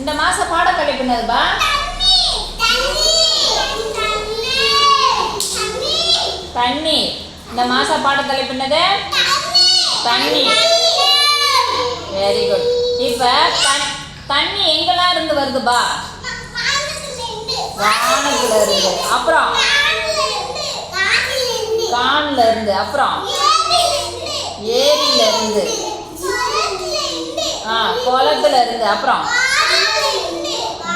இந்த மாச பாடம் கழிப்புனதுப்பா தண்ணி. இந்த மாச பாட தலைப்புனது தண்ணி. வெரி குட் இப்ப தண்ணி எங்கெல்லாம் இருந்து வருதுப்பா? வானத்துல இருந்து. அப்புறம்? கான்ல இருந்து. அப்புறம்? ஏரியில இருந்து. ஆ குளத்துல இருந்து. அப்புறம்?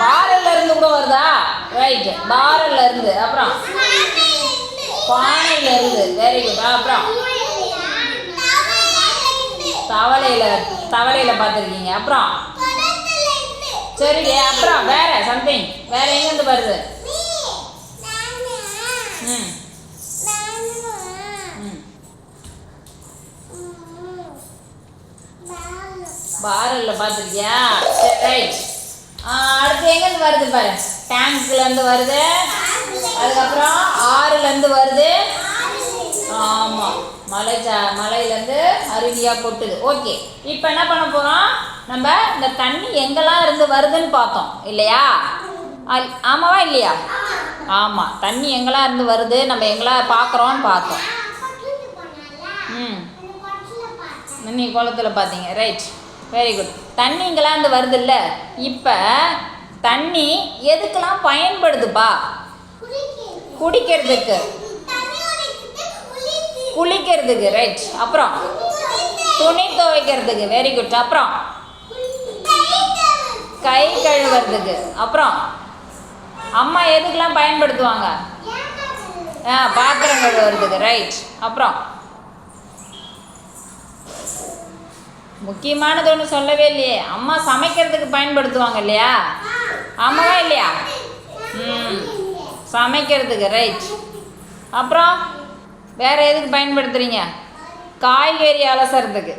பாரல்ல இருந்து கூட வருதா? ரைட் பாரல்ல இருந்து. அப்புறம்? பானையில இருந்து. வெரி குட் அப்புறம்? தவளையில தவளையில பார்த்துருக்கீங்க. அப்புறம்? சரிடி. அப்புறம் வேற சம்திங் வேற எங்கேருந்து வருது? ம். பாரல்ல பார்த்துருக்கியா? ரைட் அடுத்து எங்கேருந்து வருது பாரு? டேங்க்லேருந்து வருது. அதுக்கப்புறம் ஆறுலேருந்து வருது. ஆமாம் மலை ச மலையிலேருந்து அருவியாக கொட்டுது ஓகே இப்போ என்ன பண்ண போகிறோம் நம்ம இந்த தண்ணி எங்கெல்லாம் இருந்து வருதுன்னு பார்த்தோம். இல்லையா? ஆமாவா இல்லையா? ஆமாம் தண்ணி எங்கெல்லாம் இருந்து வருது? நம்ம எங்கெல்லாம் பார்க்குறோன்னு பார்த்தோம். ம். நீ குளத்துல பார்த்தீங்க. ரைட் வெரி குட் தண்ணி இங்கெல்லாம் இருந்து வருதுல்ல? இப்போ தண்ணி எதுக்கெல்லாம் பயன்படுதுப்பா? குடிக்கிறதுக்கு. குளிக்கிறதுக்கு ரைட் அப்புறம் துணி துவைக்கிறதுக்கு வெரி குட் அப்புறம் கை கழுவுறதுக்கு. அப்புறம் அம்மா எதுக்கெல்லாம் பயன்படுத்துவாங்க? ஆ பாத்திரம் கழுவுறதுக்கு ரைட் அப்புறம் முக்கியமானது ஒன்று சொல்லவே இல்லையே. அம்மா சமைக்கிறதுக்கு பயன்படுத்துவாங்க இல்லையா ஆமாவா இல்லையா? ம். சமைக்கிறதுக்கு ரைட் அப்புறம் வேற எதுக்கு பயன்படுத்துறீங்க? காய்கறி அலசறதுக்கு.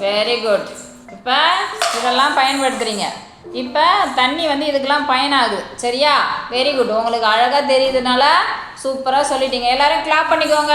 வெரி குட் இப்போ இதெல்லாம் பயன்படுத்துறீங்க. இப்போ தண்ணி வந்து இதுக்கெல்லாம் பயனாகுது சரியா? வெரி குட் உங்களுக்கு அழகாக தெரியுதுனால சூப்பராக சொல்லிட்டீங்க. எல்லாரும் கிளாப் பண்ணிக்கோங்க.